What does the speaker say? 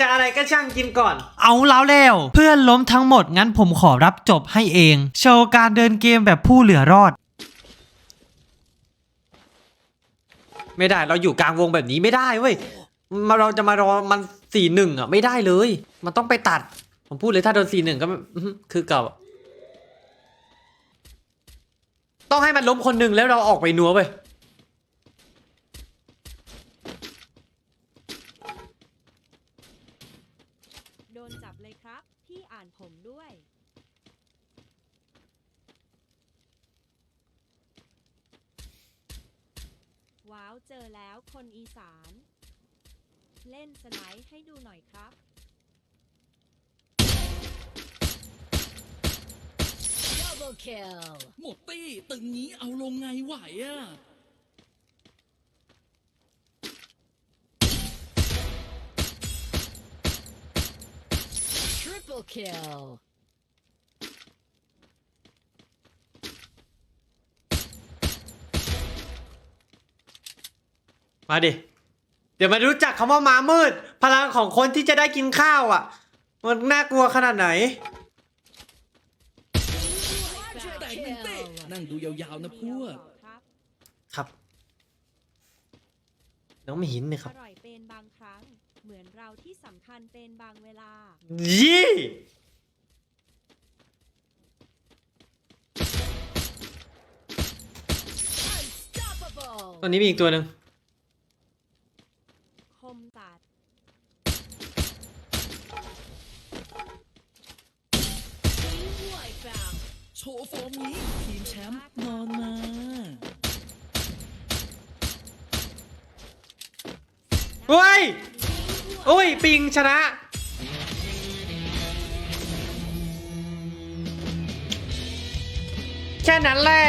จะอะไรก็ช่างกินก่อน เอาแล้วแล้วเพื่อนล้มทั้งหมดงั้นผมขอรับจบให้เอง โชว์การเดินเกมแบบผู้เหลือรอด ไม่ได้เราอยู่กลางวงแบบนี้ไม่ได้เว้ยมาเราจะมารอมันสี่หนึ่งอะไม่ได้เลย มันต้องไปตัด ผมพูดเลยถ้าโดนสี่หนึ่งก็อื้อหือคือเก่าอะต้องให้มันล้มคนหนึ่งแล้วเราออกไปนัวเว้ย โดนจับเลยครับ พี่อ่านผมด้วย ว้าวเจอแล้วคนอีสาน เล่นสไนด์ให้ดูหน่อยครับ Double kill. หมดตี้ตึงนี้เอาลงไงไหวอะ Triple kill. มาดิ เดี๋ยวมารู้จักคำว่าม้ามืด พลังของคนที่จะได้กินข้าวอะ มันน่ากลัวขนาดไหน แตกหนึ่งเต้นั่งดูยาวๆนะพวก ครับครับ น้องไม่หินเลยคอรับร่อยเป็นบางครั้ง เหมือนเราที่สำคัญเป็นบางเวลา ยี่ Unstoppable. ตอนนี้มีอีกตัวหนึ่งคมตัด Team wipeout. โชว์ฟอร์มนี้ทีมแชมป์นอนมา เฮ้ยโอ้ย ปิงชนะ แค่นั้นแหละ